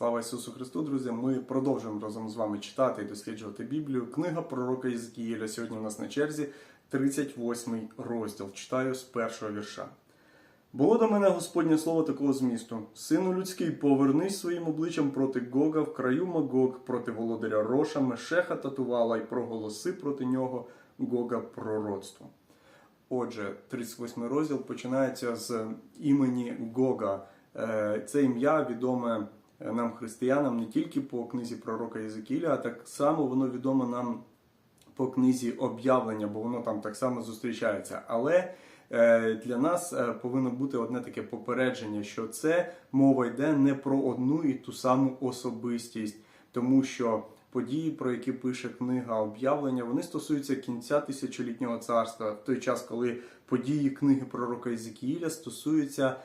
Слава Ісусу Христу, друзі! Ми продовжуємо разом з вами читати і досліджувати Біблію. Книга пророка Єзекіїля. Сьогодні у нас на черзі 38 розділ. Читаю з першого вірша. Було до мене Господнє слово такого змісту: Сину людський, повернись своїм обличчям проти Гога в краю Магог, проти володаря Роша, Мешеха та Тувала, і проголоси проти нього Гога пророцтво. Отже, 38 розділ починається з імені Гога. Е, Це ім'я відоме нам, християнам, не тільки по книзі пророка Єзекіля, а так само воно відомо нам по книзі об'явлення, бо воно там так само зустрічається. Але е, для нас е, повинно бути одне таке попередження, що це мова йде не про одну і ту саму особистість, тому що події, про які пише книга об'явлення, вони стосуються кінця тисячолітнього царства, в той час, коли події книги пророка Єзекіїля стосуються е,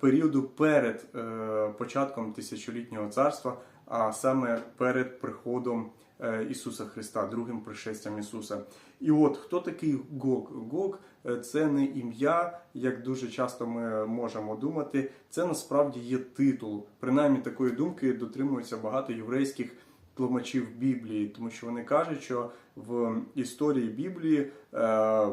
періоду перед е, початком тисячолітнього царства, а саме перед приходом е, Ісуса Христа, другим пришестям Ісуса. І от хто такий Гог? Гог е, це не ім'я, як дуже часто ми можемо думати. Це насправді є титул. Принаймні такої думки дотримуються багато єврейських тлумачів Біблії, тому що вони кажуть, що в історії Біблії е,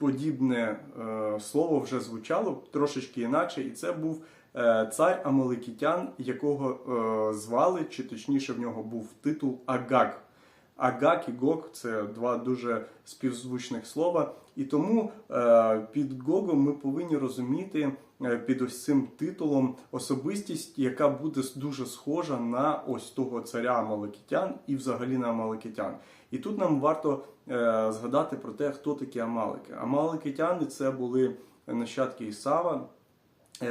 подібне е, слово вже звучало трошечки інакше, і це був е, цар Амаликітян, якого е, звали, чи точніше в нього був титул Агаг. Агак і Гок це два дуже співзвучних слова. І тому під Гогом ми повинні розуміти під ось цим титулом особистість, яка буде дуже схожа на ось того царя Амаликитян і взагалі на Амаликитян. І тут нам варто е, згадати про те, хто такі Амалики. Амаликитяни це були нащадки Ісава. Е,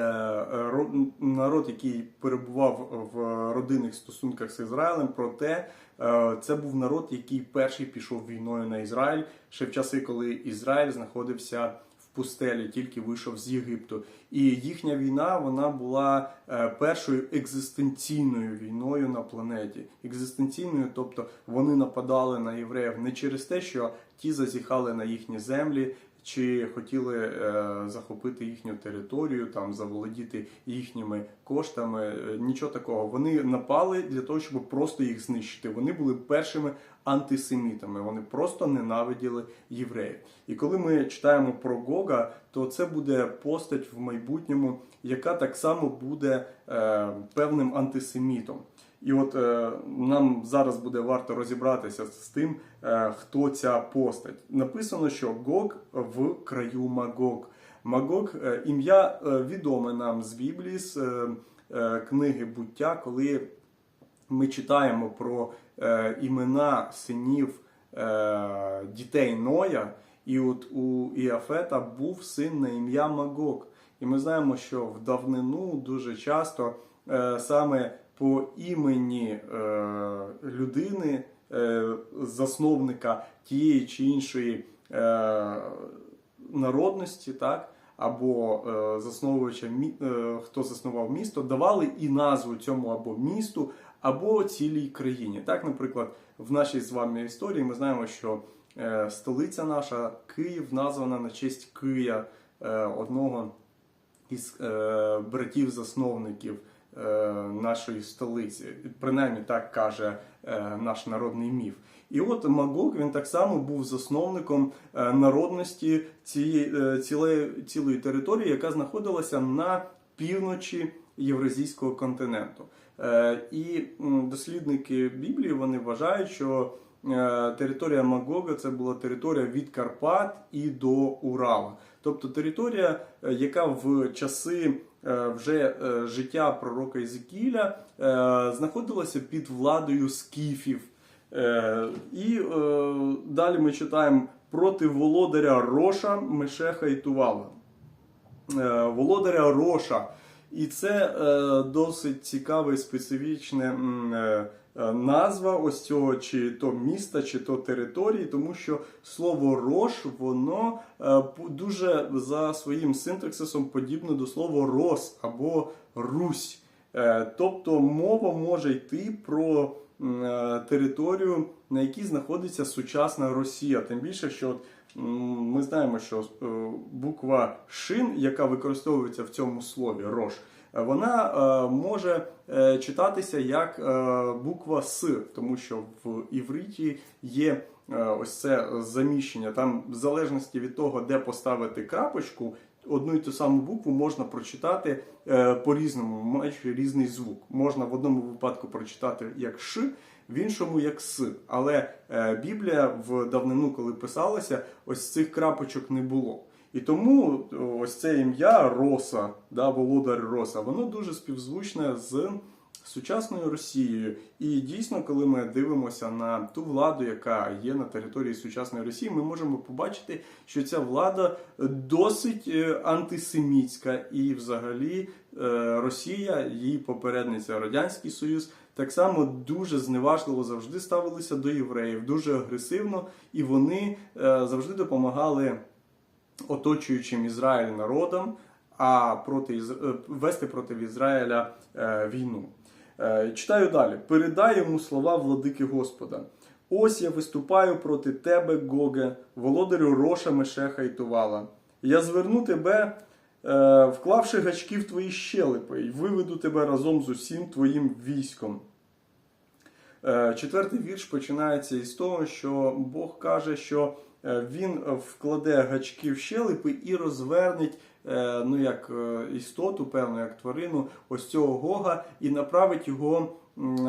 ро- народ, який перебував в родинних стосунках з Ізраїлем, проте е, це був народ, який перший пішов війною на Ізраїль ще в часи, коли Ізраїль знаходився пустелі, тільки вийшов з Єгипту. І їхня війна вона була е, першою екзистенційною війною на планеті. Екзистенційною, тобто вони нападали на євреїв не через те, що ті зазіхали на їхні землі, чи хотіли е, захопити їхню територію, там заволодіти їхніми коштами. Е, Нічого такого. Вони напали для того, щоб просто їх знищити. Вони були першими антисемітами. Вони просто ненавиділи євреїв. І коли ми читаємо про Гога, то це буде постать в майбутньому, яка так само буде е, певним антисемітом. І от е, нам зараз буде варто розібратися з тим, е, хто ця постать. Написано, що Гог в краю Магог. Магог е, ім'я е, відоме нам з Біблії, з е, е, книги буття, коли ми читаємо про е, імена синів е, дітей Ноя, і от у Іафета був син на ім'я Магог. І ми знаємо, що в давнину дуже часто е, саме по імені е, людини, е, засновника тієї чи іншої е, народності, так, або засновувача, хто заснував місто, давали і назву цьому або місту, або цілій країні. Так, наприклад, в нашій з вами історії ми знаємо, що столиця наша Київ названа на честь Кия, одного із братів-засновників нашої столиці. Принаймні так каже е, наш народний міф. І от Магог він так само був засновником е, народності цієї е, цілої, цілої території, яка знаходилася на півночі Євразійського континенту. Е, І дослідники Біблії вони вважають, що е, територія Магога це була територія від Карпат і до Урала. Тобто територія, е, яка в часи е, вже е, життя пророка Єзекіля е, знаходилася під владою скіфів. І далі ми читаємо проти володаря Роша, Мешеха і Тувала. Володаря Роша. І це досить цікава і е, назва ось цього чи то міста, чи то території, тому що слово рош, воно е, дуже за своїм синтаксисом подібне до слова рос або Русь. Е, тобто мова може йти про територію, на якій знаходиться сучасна Росія. Тим більше, що ми знаємо, що буква шин, яка використовується в цьому слові рош, вона е, може е, читатися як е, буква С, тому що в івриті є ось це заміщення. Там, в залежності від того, де поставити крапочку, одну і ту саму букву можна прочитати по-різному, маючи різний звук. Можна в одному випадку прочитати як Ш, в іншому як С. Але Біблія в давнину, коли писалася, ось цих крапочок не було. І тому ось це ім'я Роса, да, Володар Роса, воно дуже співзвучне з сучасною Росією. І дійсно, коли ми дивимося на ту владу, яка є на території сучасної Росії, ми можемо побачити, що ця влада досить е, антисемітська, і взагалі е, Росія, її попередниця Радянський Союз. Так само дуже зневажливо завжди ставилися до євреїв, дуже агресивно, і вони е, завжди допомагали оточуючим Ізраїль народам, а проти е, вести проти Ізраїля е, війну. Е, Читаю далі. Передай йому слова владики Господа. Ось я виступаю проти тебе, Гоге, володарю Роша, Мешеха і Тувала. Я зверну тебе, вклавши гачки в твої щелепи, і виведу тебе разом з усім твоїм військом. Четвертий вірш починається із того, що Бог каже, що він вкладе гачки в щелепи і розвернеть е, ну, як е, істоту, певно, як тварину, ось цього Гога, і направить його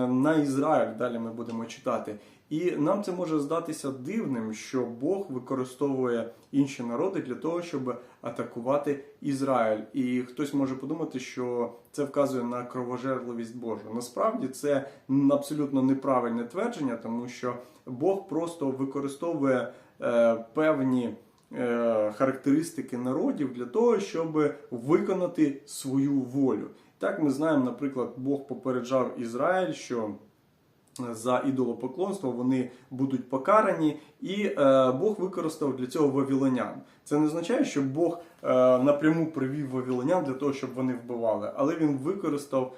на Ізраїль. Далі ми будемо читати. І нам це може здатися дивним, що Бог використовує інші народи для того, щоб атакувати Ізраїль. І хтось може подумати, що це вказує на кровожерливість Божу. Насправді це абсолютно неправильне твердження, тому що Бог просто використовує е, певні е, характеристики народів для того, щоб виконати свою волю. Так ми знаємо, наприклад, Бог попереджав Ізраїль, що за ідолопоклонство вони будуть покарані, і е, Бог використав для цього вавілонян. Це не означає, що Бог е, напряму привів вавілонян для того, щоб вони вбивали, але він використав е,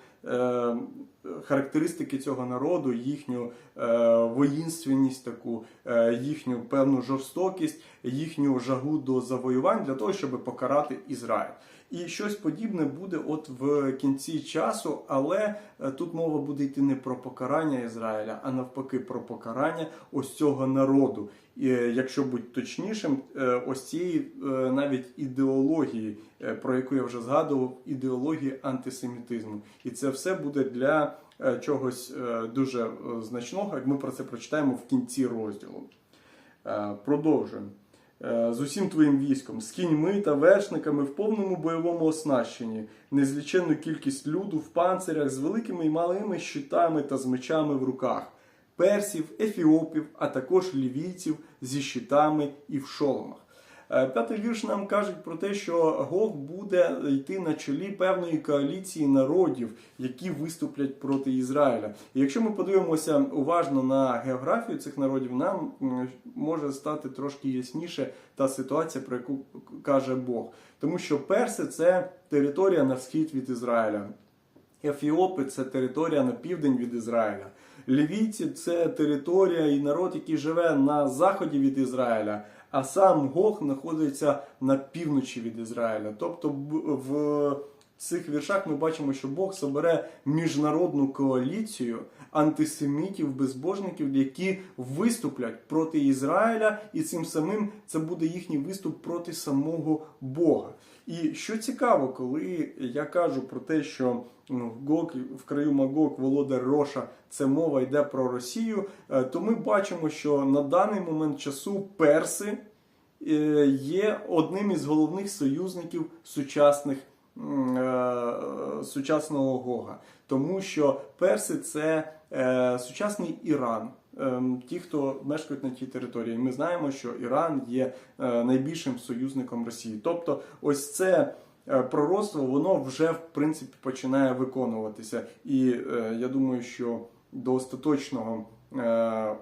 характеристики цього народу, їхню е, воїнственність, таку, е, їхню певну жорстокість, їхню жагу до завоювань для того, щоб покарати Ізраїль. І щось подібне буде от в кінці часу, але е, тут мова буде йти не про покарання Ізраїля, а навпаки про покарання ось цього народу. І, е, якщо бути точнішим, е, ось цієї навіть ідеології, про яку я вже згадував, ідеології антисемітизму. І це все буде для чогось дуже значного, як ми про це прочитаємо в кінці розділу. Продовжуємо. Е, З усім твоїм військом, з кіньми та вершниками в повному бойовому оснащенні, незліченну кількість люду в панцирях з великими і малими щитами та з мечами в руках, персів, ефіопів, а також лівійців зі щитами і в шоломах. Е, П'ятий вірш нам кажуть про те, що Гог буде йти на чолі певної коаліції народів, які виступлять проти Ізраїля. І якщо ми подивимося уважно на географію цих народів, нам може стати трошки ясніше та ситуація, про яку каже Бог. Тому що перси це територія на схід від Ізраїля. Ефіопи це територія на південь від Ізраїля. Лівійці це територія і народ, який живе на заході від Ізраїля, а сам Гог знаходиться на півночі від Ізраїля. Тобто в цих віршах ми бачимо, що Бог собере міжнародну коаліцію антисемітів, безбожників, які виступлять проти Ізраїля, і цим самим це буде їхній виступ проти самого Бога. І що цікаво, коли я кажу про те, що ну, в краю Магог, володар Роша, це мова йде про Росію, е, то ми бачимо, що на даний момент часу перси е, є одним із головних союзників сучасних е, сучасного Гога, тому що перси це сучасний Іран. Ем, Ті, хто мешкають на тій території, ми знаємо, що Іран є е, найбільшим союзником Росії. Тобто, ось це е, пророцтво, воно вже в принципі починає виконуватися. І е, я думаю, що до остаточного е,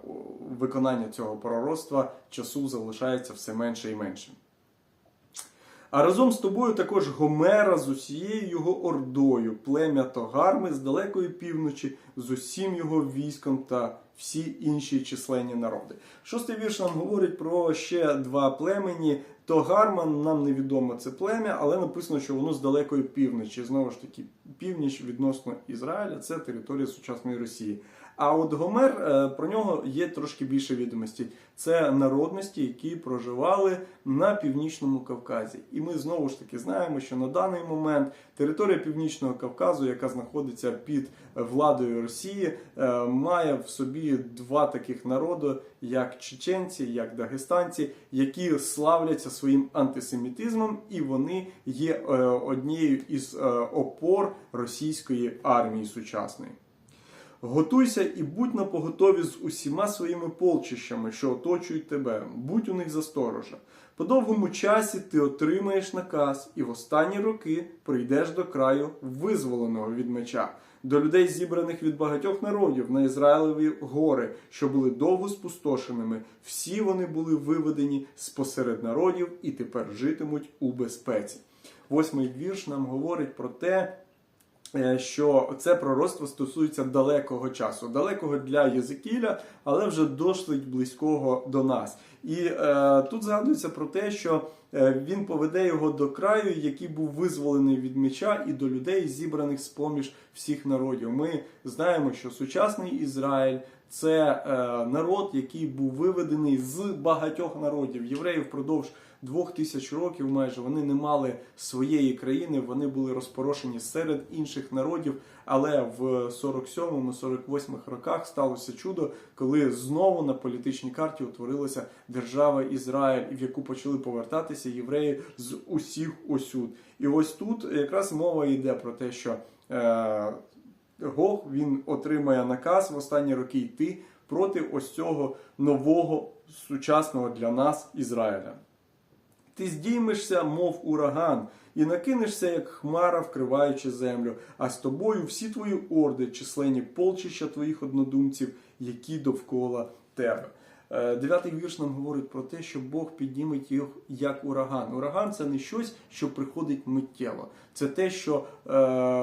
виконання цього пророцтва часу залишається все менше і менше. А разом з тобою також Гомера з усією його ордою, плем'я Тогарми з далекої півночі, з усім його військом та всі інші численні народи. Шостий вірш нам говорить про ще два племені. То Гарман нам невідомо це плем'я, але написано, що воно з далекої півночі. Знову ж таки, північ відносно Ізраїля це територія сучасної Росії. А от Гомер е, про нього є трошки більше відомості. Це народності, які проживали на північному Кавказі. І ми знову ж таки знаємо, що на даний момент територія Північного Кавказу, яка знаходиться під владою Росії, е, має в собі два таких народи, як чеченці, як дагестанці, які славляться своїм антисемітизмом, і вони є е, однією із опор російської армії сучасної. Готуйся і будь на поготові з усіма своїми полчищами, що оточують тебе, будь у них за сторожа. По довгому часі ти отримаєш наказ, і в останні роки прийдеш до краю визволеного від меча, до людей, зібраних від багатьох народів на Ізраїлеві гори, що були довго спустошеними. Всі вони були виведені спосеред народів і тепер житимуть у безпеці. Восьмий вірш нам говорить про те, що це пророцтво стосується далекого часу, далекого для Єзекіля, але вже досить близького до нас. І е, тут згадується про те, що е, він поведе його до краю, який був визволений від меча, і до людей, зібраних з поміж всіх народів. Ми знаємо, що сучасний Ізраїль. Це е, народ, який був виведений з багатьох народів. Євреїв впродовж двох тисяч років майже вони не мали своєї країни, вони були розпорошені серед інших народів. Але в 47-48 роках сталося чудо, коли знову на політичній карті утворилася держава Ізраїль, в яку почали повертатися євреї з усіх осюд. І ось тут якраз мова йде про те, що. Е, Гог він отримає наказ в останні роки йти проти ось цього нового сучасного для нас Ізраїля. Ти здіймешся, мов ураган, і накинешся, як хмара, вкриваючи землю, а з тобою всі твої орди, численні полчища твоїх однодумців, які довкола тебе. Е, Дев'ятий вірш нам говорить про те, що Бог підніметь їх як ураган. Ураган це не щось, що приходить миттєво. Це те, що е,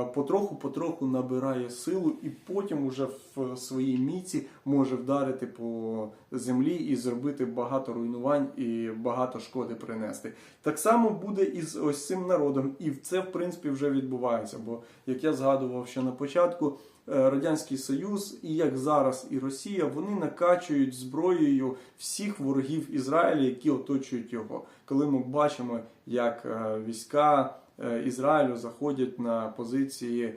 потроху-потроху набирає силу, і потім уже в своїй міці може вдарити по землі і зробити багато руйнувань і багато шкоди принести. Так само буде і з ось цим народом, і це в принципі вже відбувається. Бо як я згадував ще на початку. Е, Радянський Союз і як зараз і Росія вони накачують зброєю всіх ворогів Ізраїля, які оточують його. Коли ми бачимо, як е, війська е, Ізраїлю заходять на позиції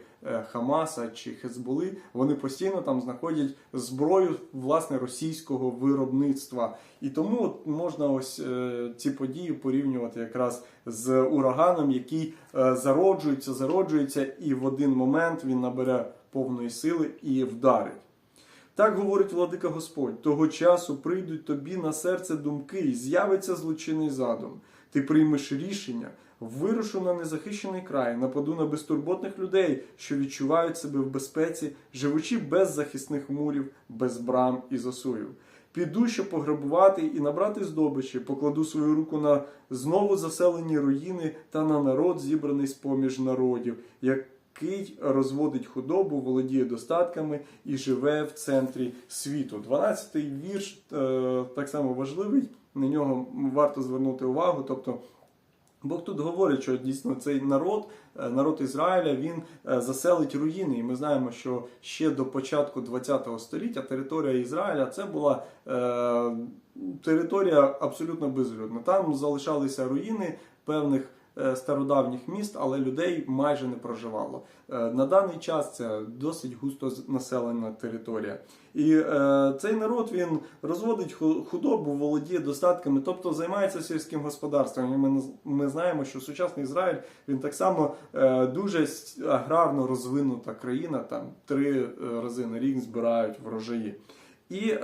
Хамаса чи Хезболи, вони постійно там знаходять зброю власне російського виробництва. І тому от можна ось ці події порівнювати якраз з ураганом, який зароджується, зароджується, і в один момент він набере повної сили і вдарить. Так говорить владика Господь: того часу прийдуть тобі на серце думки, і з'явиться злочинний задум. Ти приймеш рішення, вирушу на незахищений край, нападу на безтурботних людей, що відчувають себе в безпеці, живучи без захисних мурів, без брам і засуїв. Піду, щоб пограбувати і набрати здобичі, покладу свою руку на знову заселені руїни та на народ, зібраний з поміж народів. як який розводить худобу, володіє достатками і живе в центрі світу. 12-й вірш е, так само важливий, на нього варто звернути увагу. тобто Бог тут говорить, що дійсно цей народ, е, народ Ізраїля, він е, заселить руїни. І ми знаємо, що ще до початку ХХ століття територія Ізраїля це була е, територія абсолютно безлюдна. Там залишалися руїни певних. Е, стародавніх міст, але людей майже не проживало. Е, на даний час це досить густо населена територія. І е, цей народ він розводить худобу, володіє достатками, тобто займається сільським господарством. І Ми ми знаємо, що сучасний Ізраїль він так само е, дуже аграрно розвинута країна. Там три рази на рік збирають врожаї. І е,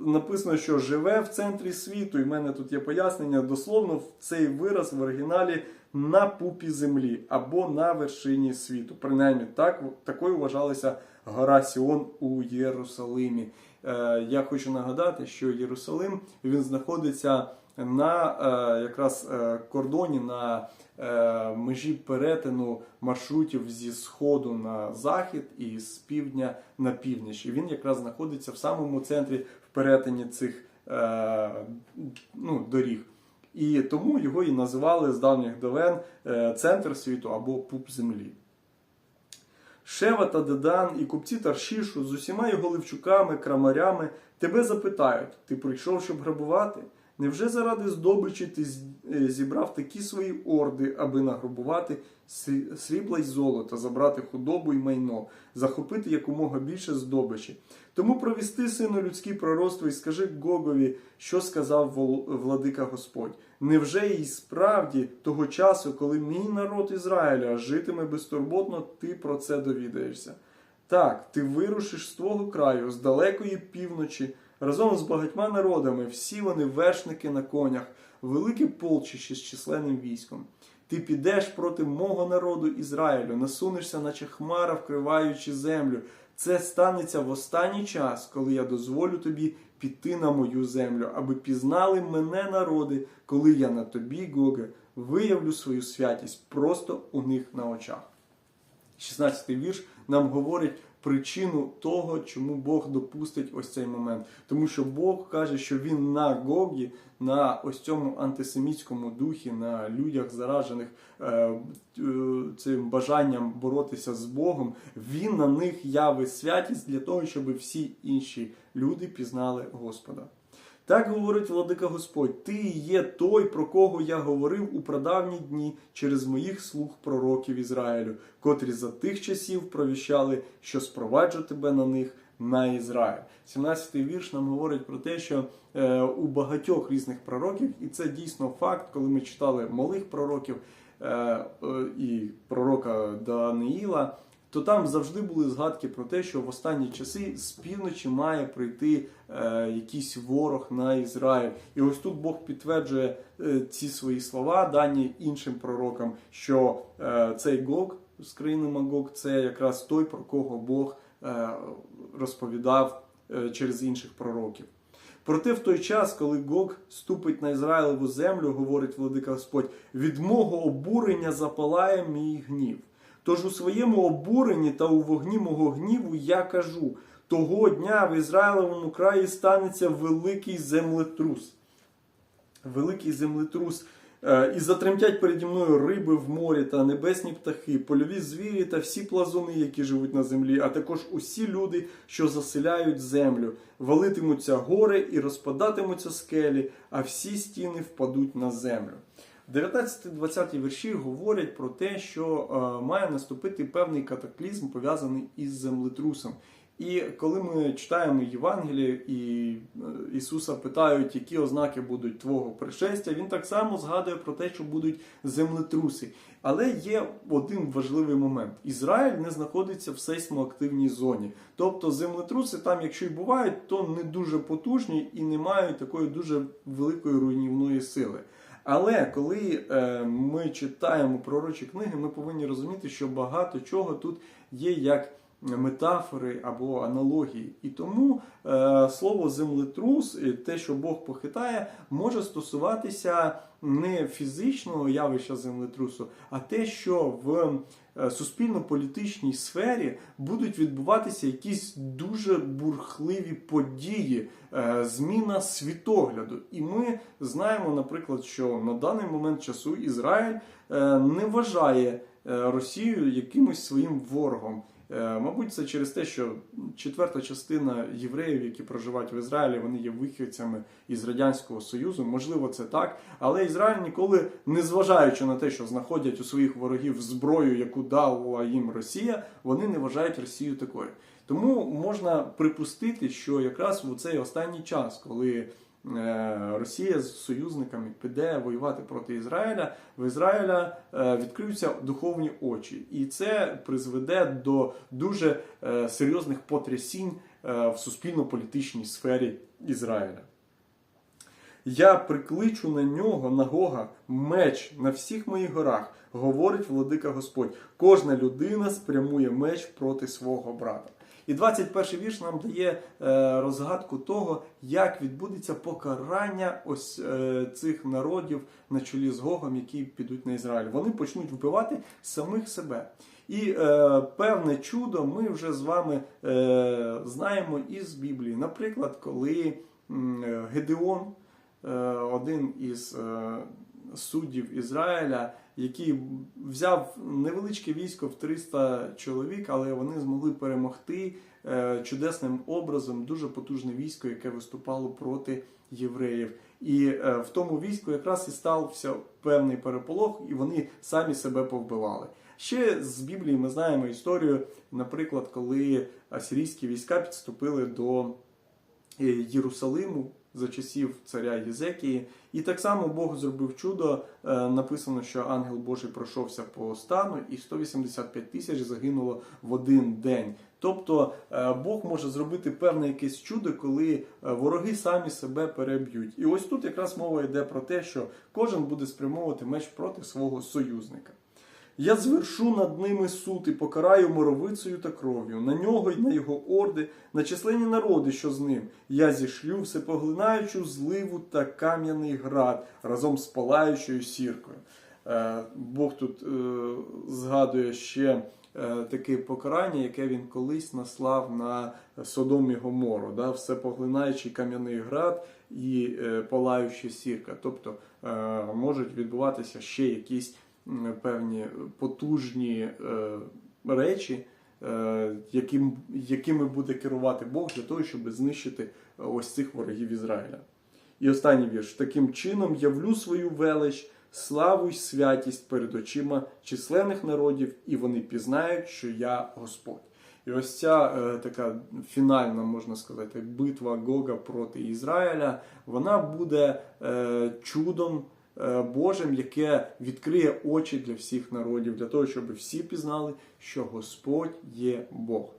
написано, що живе в центрі світу. І в мене тут є пояснення. Дословно цей вираз в оригіналі на пупі землі або на вершині світу. Принаймні, так, такою вважалася гора Сіон у Єрусалимі. Е, я хочу нагадати, що Єрусалим він знаходиться на е, якраз е, кордоні на межі перетину маршрутів зі сходу на захід і з півдня на північ. І він якраз знаходиться в самому центрі в перетині цих ну, доріг. І тому його і називали з давніх давен е, центр світу або пуп землі. Шева та Дедан і купці Таршішу з усіма його ливчуками, крамарями тебе запитають: ти прийшов, щоб грабувати? Невже заради здобичі ти е, зібрав такі свої орди, аби награбувати срі- срібла й золота, забрати худобу й майно, захопити якомога більше здобичі? Тому провісти сину людські пророцтво і скажи Гогові, що сказав владика Господь. Невже і справді того часу, коли мій народ Ізраїля житиме безтурботно, ти про це довідаєшся? Так, ти вирушиш з твого краю, з далекої півночі, разом з багатьма народами, всі вони вершники на конях, велике полчище з численним військом. Ти підеш проти мого народу Ізраїлю, насунешся, наче хмара, вкриваючи землю. Це станеться в останній час, коли я дозволю тобі піти на мою землю, аби пізнали мене народи, коли я на тобі, Гоге, виявлю свою святість просто у них на очах. 16 вірш нам говорить причину того, чому Бог допустить ось цей момент. Тому що Бог каже, що він на Гогі, на ось цьому антисемітському духі, на людях, заражених е, е, цим бажанням боротися з Богом, він на них явить святість для того, щоб всі інші люди пізнали Господа. Так говорить владика Господь: Ти є той, про кого я говорив у прадавні дні через моїх слуг пророків Ізраїлю, котрі за тих часів провіщали, що спроваджу тебе на них на Ізраїль. 17-й вірш нам говорить про те, що е, у багатьох різних пророків, і це дійсно факт, коли ми читали малих пророків е, е, і пророка Даниїла то там завжди були згадки про те, що в останні часи з півночі має прийти е, якийсь ворог на Ізраїль. І ось тут Бог підтверджує е, ці свої слова, дані іншим пророкам, що е, цей Гог з країни Магог це якраз той, про кого Бог е, розповідав е, через інших пророків. Проте в той час, коли Гог ступить на Ізраїлеву землю, говорить владика Господь, від мого обурення запалає мій гнів. Тож у своєму обуренні та у вогні мого гніву я кажу: того дня в Ізраїлевому краї станеться великий землетрус. Великий землетрус. Е, І затремтять переді мною риби в морі та небесні птахи, польові звірі та всі плазуни, які живуть на землі, а також усі люди, що заселяють землю, валитимуться гори і розпадатимуться скелі, а всі стіни впадуть на землю. 19-20 вірші говорять про те, що е, має наступити певний катаклізм пов'язаний із землетрусом. І коли ми читаємо Євангеліє і е, Ісуса питають, які ознаки будуть твого пришестя, він так само згадує про те, що будуть землетруси. Але є один важливий момент: Ізраїль не знаходиться в сейсмоактивній зоні. Тобто землетруси там, якщо й бувають, то не дуже потужні і не мають такої дуже великої руйнівної сили. Але коли е, ми читаємо пророчі книги, ми повинні розуміти, що багато чого тут є як метафори або аналогії. І тому е, слово землетрус, те, що Бог похитає, може стосуватися не фізичного явища землетрусу, а те, що в суспільно-політичній сфері будуть відбуватися якісь дуже бурхливі події, е, зміна світогляду. І ми знаємо, наприклад, що на даний момент часу Ізраїль е, не вважає е, Росію якимось своїм ворогом. Е, Мабуть, це через те, що четверта частина євреїв, які проживають в Ізраїлі, вони є вихідцями із Радянського Союзу. Можливо, це так. Але Ізраїль ніколи, не зважаючи на те, що знаходять у своїх ворогів зброю, яку дала їм Росія, вони не вважають Росію такою. Тому можна припустити, що якраз у цей останній час, коли Росія з союзниками піде воювати проти Ізраїля, в Ізраїля е, відкриються духовні очі, і це призведе до дуже е, серйозних потрясінь е, в суспільно-політичній сфері Ізраїля. Я прикличу на нього, на Гога, меч на всіх моїх горах, говорить владика Господь. Кожна людина спрямує меч проти свого брата. І 21 вірш нам дає е, розгадку того, як відбудеться покарання ось е, цих народів на чолі з Гогом, які підуть на Ізраїль. Вони почнуть вбивати самих себе. І е, певне чудо ми вже з вами е, знаємо із Біблії. Наприклад, коли Гедеон, е, один із е, суддів Ізраїля, який взяв невеличке військо в 300 чоловік, але вони змогли перемогти е, чудесним образом дуже потужне військо, яке виступало проти євреїв. І е, в тому війську якраз і стався певний переполох, і вони самі себе повбивали. Ще з Біблії ми знаємо історію, наприклад, коли асирійські війська підступили до е, Єрусалиму за часів царя Єзекії. І так само Бог зробив чудо. Е, Написано, що ангел Божий пройшовся по стану, і 185 тисяч загинуло в один день. Тобто е, Бог може зробити певне якесь чудо, коли е, вороги самі себе переб'ють. І ось тут якраз мова йде про те, що кожен буде спрямовувати меч проти свого союзника. Я звершу над ними суд і покараю моровицею та кров'ю, на нього й на його орди, на численні народи, що з ним. Я зішлю всепоглинаючу зливу та кам'яний град разом з палаючою сіркою. Е, Бог тут е, згадує ще е, таке покарання, яке він колись наслав на Содом і Гомору, да? всепоглинаючий кам'яний град і палаюча сірка. Тобто можуть відбуватися ще якісь певні потужні е, речі, е, яким, якими буде керувати Бог для того, щоб знищити е, ось цих ворогів Ізраїля. І останній вірш. Таким чином явлю свою велич, славу й святість перед очима численних народів, і вони пізнають, що я Господь. І ось ця е, така фінальна, можна сказати, битва Гога проти Ізраїля, вона буде е, чудом Божим, яке відкриє очі для всіх народів, для того, щоб всі пізнали, що Господь є Бог.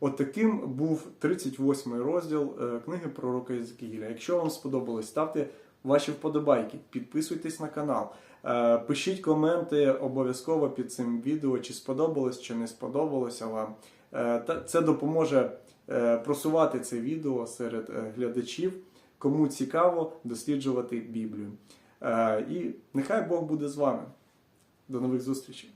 От таким був 38 розділ е, книги пророка Єзекіїля. Якщо вам сподобалось, ставте ваші вподобайки, підписуйтесь на канал, е, пишіть коменти обов'язково під цим відео, чи сподобалось, чи не сподобалося вам. Е, Це допоможе е, просувати це відео серед е, глядачів, кому цікаво досліджувати Біблію. Е, І нехай Бог буде з вами. До нових зустрічей!